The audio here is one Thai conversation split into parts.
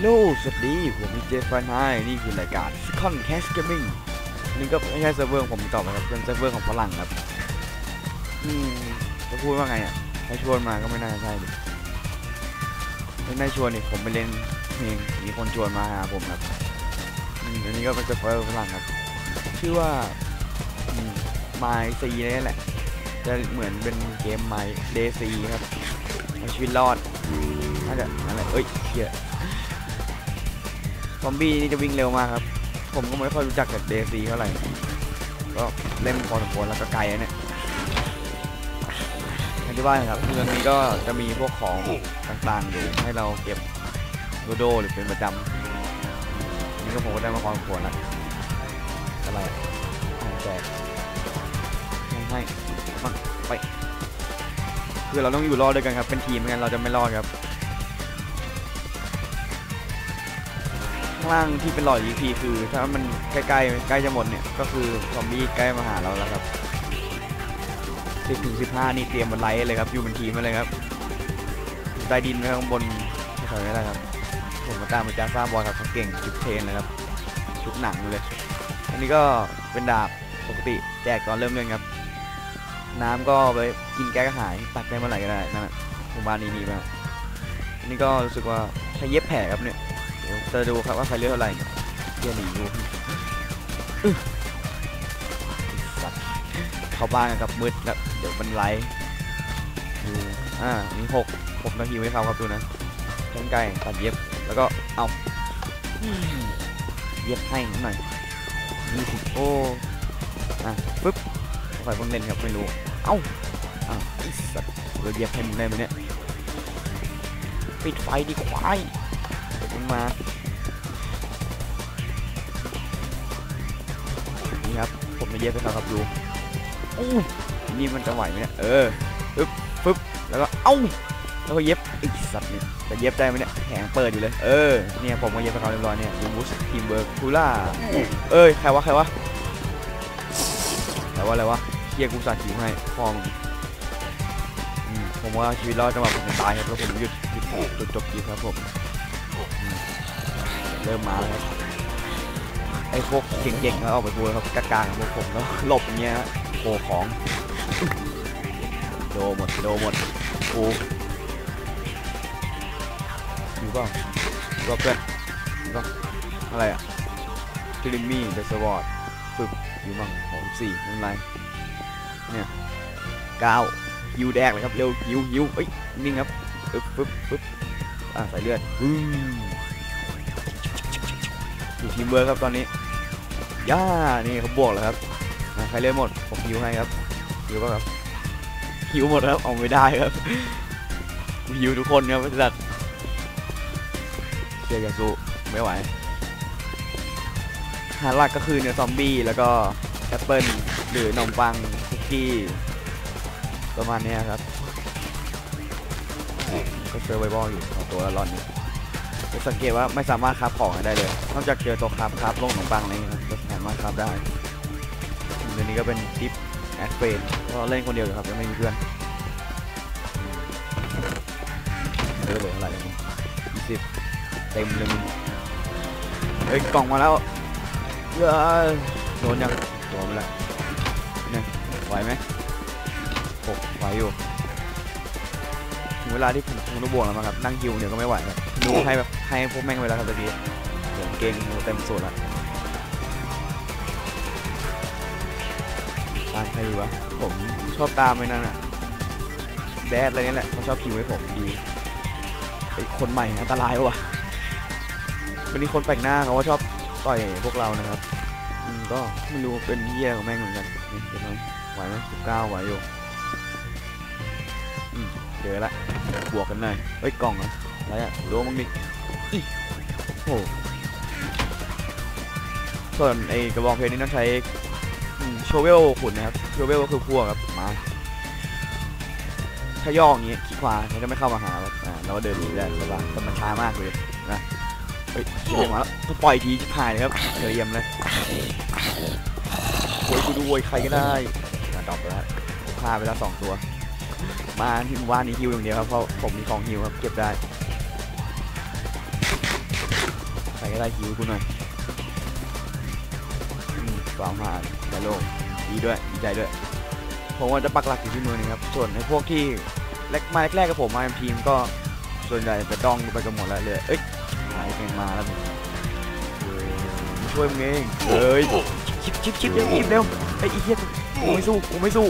โลสวัสดีผมมีเจฟฟานไฮนี่คือรายการ Second Cash Gaming นี่ก็ไม่ใช่เซิร์ฟเวอร์ผมต่อไปครับเป็นเซิร์ฟเวอร์ของฝรั่งครับ อืมจะพูดว่าไงอะใครชวนมาก็ไม่น่าจะใช่ดิไม่น่าชวนนี่ผมไปเล่นเพลงมีคนชวนมาหาผมครับอืมอันนี้ก็เป็นเซิร์ฟเวอร์ฝรั่งครับ ชื่อว่าไมซีนี่แหละ จะเหมือนเป็นเกมไมเดซีครับเอาชีวิตรอดน่าจะอะไรเอ้ยเหี้ย ซอมบี้นี่จะวิ่งเร็วมากครับ ผมก็ไม่ค่อยรู้จักกับเดซีเท่าไหร่ ก็เล่นพอสมควรแล้วก็ไกลเนี่ยที่ว่านครับเมืองนี้ก็จะมีพวกของต่างๆอยู่ให้เราเก็บโดโดหรือเป็นประจำนี่ก็ผมก็ได้มาพอสมควรแล้วอะไรของแจกให้ไปคือเราต้องอยู่รอดด้วยกันครับ เป็นทีมไม่งั้นเราจะไม่รอดครับ ล่างที่เป็นหลอด EP คือ ถ้ามันใกล้ๆใกล้จะหมดเนี่ย ก็คือซอมบี้ใกล้มาหาเราแล้วครับ10ถึง15นี่เตรียมบนไลท์เลยครับ อยู่เป็นทีมมาเลยครับใต้ดินไว้ข้างบนไม่ถอยไม่ได้ครับ ผมมาตามมาจ้าซ่าบอยครับเขาเก่งชุดเทรนเลยครับชุดหนังเลยอันนี้ก็เป็นดาบปกติแจกตอนเริ่มเล่นครับ น้ำก็ไปกินแก้กระหายตักได้เมื่อไหร่ก็ได้นั่นแหละผมบ้านนี้มีมาอันนี้ก็รู้สึกว่าใช้เย็บแผลครับเนี่ย ดี๋ยวจะดูครับว่าใครเลือกเท่าไหร่เยี่ยหนีดูอึ๊ะสัตว์เข้าบ้านกันกับมืดแล้วเดี๋ยวมันไลฟ์ดูอ่ามีหกหกนาทีให้เขาครับดูนะช่างไก่ตัดเย็บแล้วก็เอาอืมเย็บให้หน่อยยี่สิบโอ้อะปึ๊บใครเพิ่งเล่นครับไม่รู้เอ้าอ้าสัตว์เราเย็บให้มึงได้ไหมเนี่ยปิดไฟดีกว่ามั นมานี่ครับ ผมจะเย็บไปครับครับดูอู้นี่มันจะไหวไหมเนี่ย เออปึ๊บปึ๊บ แล้วก็ เอ้า แล้วก็เย็บอีกสัตว์นี่จะเย็บได้ไหมเนี่ย แขงเปิดอยู่เลย เออ เนี่ยผมก็เย็บไปเขาเรียบร้อยเนี่ยยูมุสทีมเบิร์กคูล่า เอ้ย ใครวะ ใครวะแต่ว่าอะไรวะเฮียกูสาธิตให้ฟองผมว่าชีวิตรอดจังหวะผมตายครับแล้วผมหยุดหยุดจบจบคลิปครับผม เริ่มมาแล้วครับไอ้พวกเก่งๆแล้วออกไปพูครับกลางๆพวกผมแล้วหลบอย่างเงี้ยโผของโดหมดโดหมดกูอยู่เปล่าอยู่เปล่าเพื่อนอยู่เปล่าอะไรอะทริมมี่เดอะสวอร์ดปึ๊บอยู่บ้างของสี่ไม่เป็นไรเนี่ยเก้าฮิวแดกเลยครับเร็วฮิวฮิวเอ้ยนิ่งครับปึ๊บปึ๊บปึ๊บ อ่าใส่เลือดอืมอยู่ทีมเวิร์คครับตอนนี้ ย่า นี่เขาบวกแล้วครับอะใครเล่นหมด ผมฮิวให้ครับฮิวก็ครับฮิวหมดครับ เอาไม่ได้ครับฮิวทุกคนครับบริษัทเชียร์ยาสูไม่ไหวหาหลักก็คือเนื้อซอมบี้แล้วก็แอปเปิลหรือขนมปังคุกกี้ประมาณเนี้ยครับก็เซอร์ไวบอลอยู่เอา ตัวละร้อนนี้จะสังเกตว่าไม่สามารถคาฟของได้เลย นอกจากเจอตัวคาฟคาฟลงขนมปังอะไรเงี้ยจะสามารถคาฟได้เดี๋ยวนี้ก็เป็นดิฟแอดเฟนก็เล่นคนเดียวอยู่ครับยังไม่มีเพื่อนเออเหลือเท่าไหร่ยี่สิบเต็มเลยมึงเฮ้ยกล่องมาแล้วเย้ยโดนยังโดนไปแล้วนี่ไหวไหมหกไหวอยู่ เวลาที่ผมคงต้องบวกแล้วมั้งครับนั่งฮิวเดี๋ยก็ไม่ไหวครับดูให้แบบให้พวกแม่งเวลาครับตะกี้เสียงเก่งเต็มสูตรละตามใครดีวะผมชอบตามไปนั่นอะแดดอะไรนี่แหละเขาชอบคิวให้ผมดีไอคนใหม่อันตรายวะวันนี้คนแปลกหน้าเขาก็ชอบต่อยพวกเรานะครับก็ไม่รู้เป็นเหี้ยของแม่งเหมือนกันนี่เป็นไงไหวไหมสิบเก้าไหวอยู่ เจอละบวกกันหน่อยเฮ้ยกล่องเหรอะไรอะรู้มั้งดิอิโอ้โหส่วนไอ้กระบองเพชรนี่ต้องใช้โชเวลขุดนะครับโชเวลก็คือพวกครับมาถ้าย่ออย่างงี้ขี้ขวาเขาจะไม่เข้ามาหาครับอ่าเราก็เดินหนีได้สบายแต่มันช้ามากเลยนะเฮ้ยเรียกมาแล้วถ้าปล่อยทีชิบหายเลยครับเดี๋ยมเลยโวยกูดูโวยใครก็ได้มาดรอปแล้วฆ่าไปแล้วสองตัว มาที่หมู่บ้านนี้ฮิวอย่างเดียวครับเพราะผมมีของฮิวครับเก็บได้ก็ได้ฮิวกูหน่อยอืมสามผ่านไดโลกดีด้วยดีใจด้วย ผมว่าจะปักหลักอยู่ที่มือนึงครับ ส่วนไอ้พวกที่แรกมาแรกๆกับผมมาทีมก็ส่วนใหญ่จะดองไปกันหมดแล้วเลยเอ้ยหายไปมาแล้วมึงช่วยมึงเองเอ้ยชิปชิปชิปเร็วชิปเร็วไอ้ยไอีเหี้ยกูไม่สู้กูไม่สู้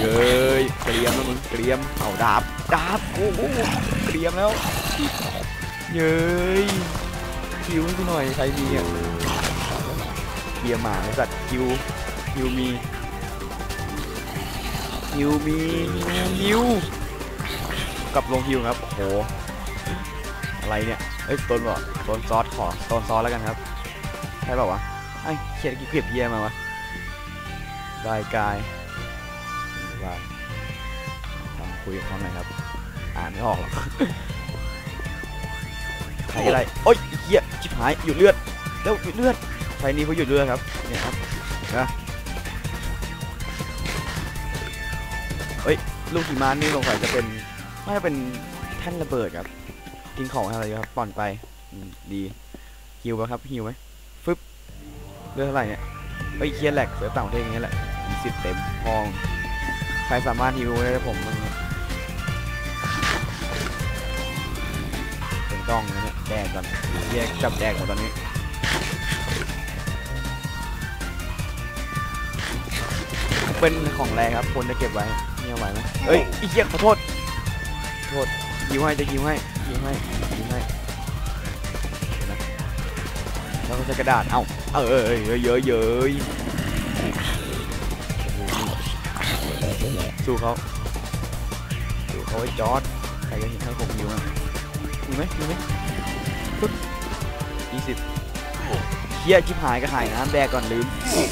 เย้ยเกรียมแล้วมึงเกรียมเอาดาบดาบโอ้โหเกรียมแล้วเย้ยคิวให้กูหน่อยใครมีอะเกียร์หมาไอ้สัตว์คิวคิวมีฮิวมีฮิวกับลงฮิวครับโอ้โหอะไรเนี่ยเอ้ยต้นบอกต้นซอสขอต้นซอสแล้วกันครับใช่เปล่าวะไอ้เขียนกี่เพียบเพียมาวะได้กาย ได้ลองคุยกับเขาหน่อยครับ อ่านไม่ออกหรอกใครอะไรโอ๊ยไอ้เหี้ยชิบหายหยุดเลือดแล้วหยุดเลือดใครนี้เขาหยุดเลือดครับเนี่ยครับนะลูกหิมะนี่สงสัยจะเป็นน่าจะเป็นแท่นระเบิดครับกินของอะไรครับป่อนไปอืมดีฮิวไหมครับฮิวไหมฟึบเลือดเท่าไหร่เนี่ยเฮ้ยเครียดแหลกเสือต่างประเทศอย่างเงี้ยแหละยี่สิบเต็มพอง ใครสามารถฮิวได้ผมมึงครับเป็นกล้องนะเนี่ยแดกก่อนแยกจับแดกหมดตอนนี้เป็นของแรงครับควรจะเก็บไว้เนี่ยไหวไหมเอ้ยอีเหี้ยขอโทษโทษยิวให้จะยิวให้ยิวให้ยิวให้เดี๋ยวนะแล้วก็ใช้กระดาษเอ้าเออเออเออเยอะเยอะเยอะ สู้เขาสู้เขาไอ้จอร์ดใครจะเห็นให้ผมยิวนะมีไหมมีไหมปึ๊บยี่สิบเฮียชิบหายก็หายน้ำแดกก่อนลืม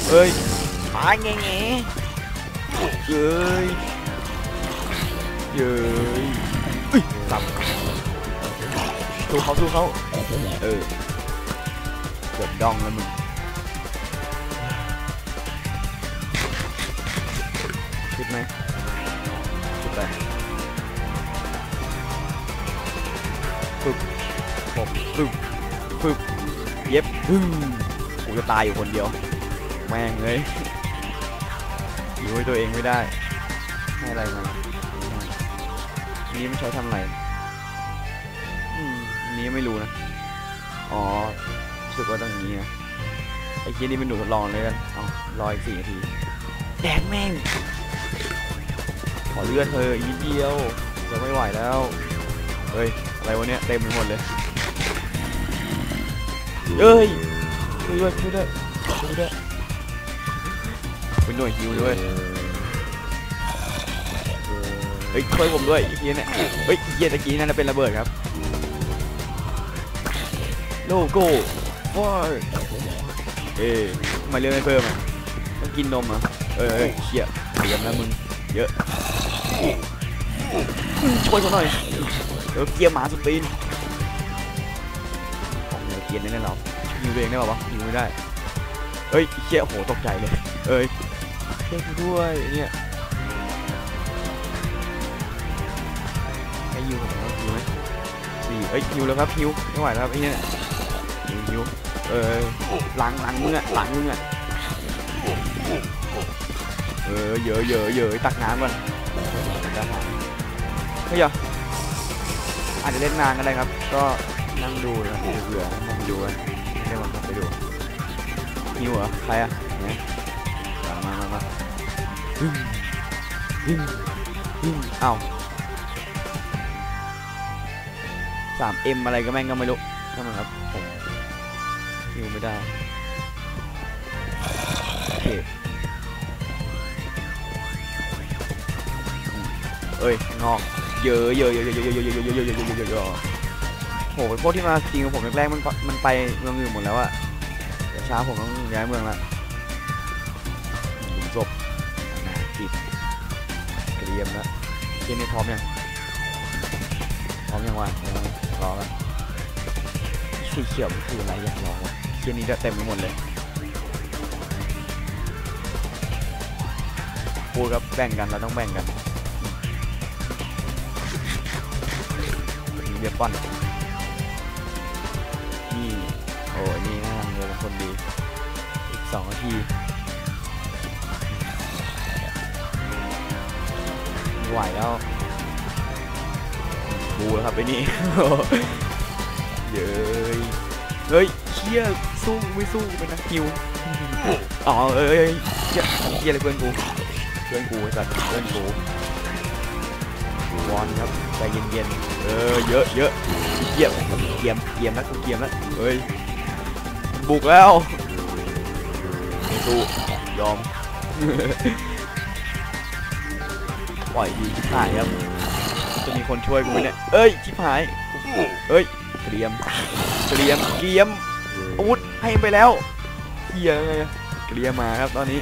เอ้ยตายแง่แง่เย้ยเย้ยอุ้ยสับสู้เขาสู้เขาเออเกือบดองแล้วมึงคิดไหม ปึ๊บผมปึ๊บปึ๊บเย็บพึ่งกูจะตายอยู่คนเดียว แม่งเลยอยู่ให้ตัวเองไม่ได้ให้อะไรมาอันนี้ไม่ใช้ทำอะไรอืมอันนี้ไม่รู้นะ อ๋อรู้สึกว่าต้องอย่างนี้นะไอ้เคียนี่เป็นหนูทดลองเลยกันเอารออีกสี่นาที แดกแม่ง ขอเลือดเธออีกนิดเดียวจะไม่ไหวแล้ว เฮ้ย อะไรวะเนี่ยเต็มไปหมดเลยเอ้ยช่วยด้วยช่วยด้วยช่วยด้วยเป็นหน่วยฮิวด้วยเฮ้ยช่วยผมด้วยไอ้เฮียเนี่ยเฮ้ยเฮียตะกี้นั่นนะเป็นระเบิดครับโลโก้ฟอร์เอ้ยทำไมาเรื่องไม่เพิ่มอะต้องกินนมอะเออเออเชี่ยเตรียมแล้วมึงเยอะช่วยเขาหน่อย เดี๋ยวเกียร์หมาสุดตีนของเนื้อเกียร์แน่ๆเราฮิวตัวเองได้ป่าวะฮิวไม่ได้เฮ้ยเชี่ยโหตกใจเลย เอ้ยช่วยกูด้วยเนี่ยให้ฮิวผมครับฮิวไหมสี่เอ้ยฮิวแล้วครับฮิวไม่ไหวแล้วครับไอ้เนี่ยฮิวฮิวเอ้ยหลังหลังมึงอะหลังมึงอะเออเยอะเยอะเยอะตักน้ำก่อนจะหายเฮ้ยเหร ออาจจะเล่นนานก็ได้ครับ ก็นั่งดูนะครับเบื่อๆนั่งดูกันไม่ได้มาไปดูฮิวเหรอใครอะไหนมามามามาฮึ่มฮึ่มฮึ่มเอ้าสามเอ็มอะไรก็แม่งก็ไม่รู้ใช่ไหมครับผมฮิวไม่ได้โอเคอืมเอ้ยงอก เยอะเยอะเยอะเยอะเยอะเยอะเยอะเยอะเยอะเยอะเยอะเยอะเยอะเยอะโหพวกที่มาจริงกับผมแรกๆมันมันไปเมืองอื่นหมดแล้วอะเดี๋ยวเช้าผมต้องย้ายเมืองละหลุมศพนาปิดเตรียมแล้วเกมนี้พร้อมยังพร้อมยังวะยังไม่รอกันสีเขียวมันคืออะไรอยากลองวะเกมนี้เต็มไปหมดเลยพูดครับแบ่งกันเราต้องแบ่งกัน เบียร์ป้อนนี่คนดี อีกสองนาทีไหวแล้วบูแล้วครับไอ้นี่เย้ยเฮ้ยเชี่ยสู้ไม่สู้เป็นนักฮิวอ๋อเอ้ยเอ้ยเชี่ยเชี่ยอะไรเพื่อนกูเพื่อนกูไอ้สัตว์เพื่อนกู วอนครับใจเย็นๆ เออเยอะเยอะเยี่ยมเกียมเกียมแล้วกูเกียมแล้วเฮ้ยบุกแล้วไม่สู้ยอมปล่อยดีชิบหายครับจะมีคนช่วยกูไหมเนี่ยเอ้ยชิบหายเอ้ยเตรียมเตรียมเตรียมอาวุธให้ไปแล้วเฮียไงเตรียมมาครับตอนนี้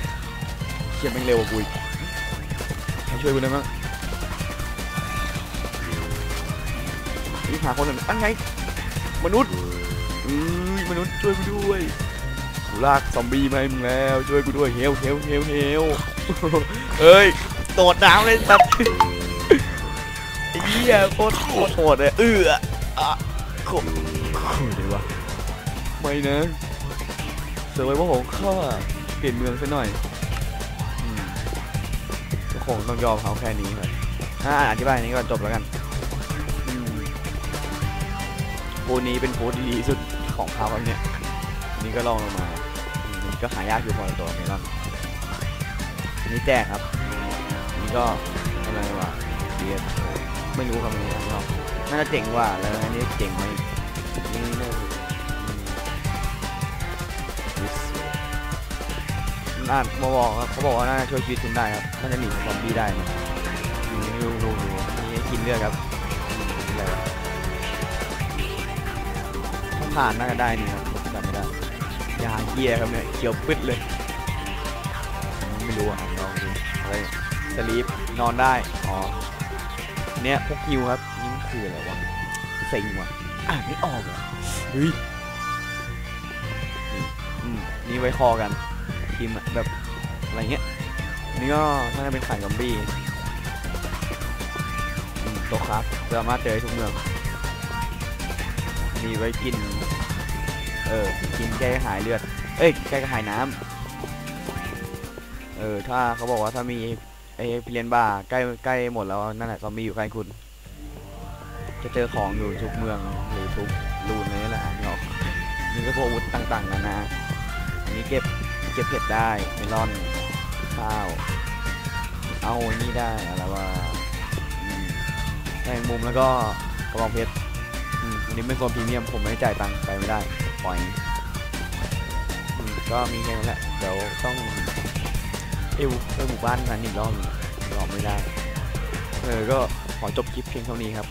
เฮียแม่งเร็วกว่ากูอีกใครช่วยกูได้มั้ง นี่หาคนหนึ่งอันไง มนุษย์เอ้ยมนุษย์ช่วยกูด้วยกูลากซอมบี้มาให้มึงแล้วช่วยกูด้วยเฮลเฮลเฮลเฮลเอ้ยโดดน้ำเลยสัตว์ไอ้เหี้ยโคตรโคตรโหดเลยเอออะโคตรโคตรเลยวะไม่นะเซอร์ไวว่าของข้าเปลี่ยนเมืองซะหน่อยคงต้องยอมเขาแค่นี้ครับอ่าอธิบายนี้ก่อนจบแล้วกัน โพสนี้เป็นโพสที่ดีที่สุดของเขาครับเนี่ยอันนี้ก็ลองลงมาอืมมันก็หายากอยู่พอตัวเมลอนอันนี้แจกครับอันนี้ก็อะไรวะเดียไม่รู้ครับอันนี้ข้างนอกน่าจะเจ๋งกว่าแล้วอันนี้เจ๋งไหมนี่น่าจะอืมน่ามาบอกครับเขาบอกว่าน่าช่วยชีวิตคุณได้ครับน่าจะหนีซอมบี้ได้นะดูดูดูดูนี่กินเลือดครับ ผ่านน่าจะได้นี่ครับผมจำไม่ได้ยาเหี้ยครับเนี่ยเขียวปึ๊ดเลย ไม่รู้อะลองดูอะไรสลีปนอนได้ อ๋อ เนี่ยพวกฮิวครับนี่คืออะไรวะเซ็งว่ะอ่านไม่ออกอะเฮ้ยนี่ไว้คอกันทีมแบบอะไรเงี้ยนี่ก็น่าจะเป็นขายซอมบี้ต๊ะครับสามารถเจอทุกเมืองนี่ไว้กิน เออกินแก้หายเลือด เอ้ยแก้กระหายน้ำเออ ถ้าเขาบอกว่าถ้ามีไอ้พิเรียนบาใกล้ใกล้หมดแล้วนั่นแหละซอมบี้อยู่ใกล้คุณ จะเจอของอยู่ทุกเมืองหรือทุกรูนนี่แหละอ่านไม่ออกนี่ก็พวกอาวุธต่างๆนานาอันนี้เก็บเก็บเห็ดได้เมลอนข้าว เอานี่ได้อะไรว่าแมงมุมแล้วก็กระบองเพชรอันนี้เป็นโซนพรีเมียมผมไม่จ่ายตังค์ไปไม่ได้ ปอยก็มีแค่นั้นแหละ เดี๋ยวต้องเอวไปหมู่บ้านนั้นอีกรอบรอบไม่ได้ เออ ก็ขอจบคลิปเพียงเท่านี้ครับ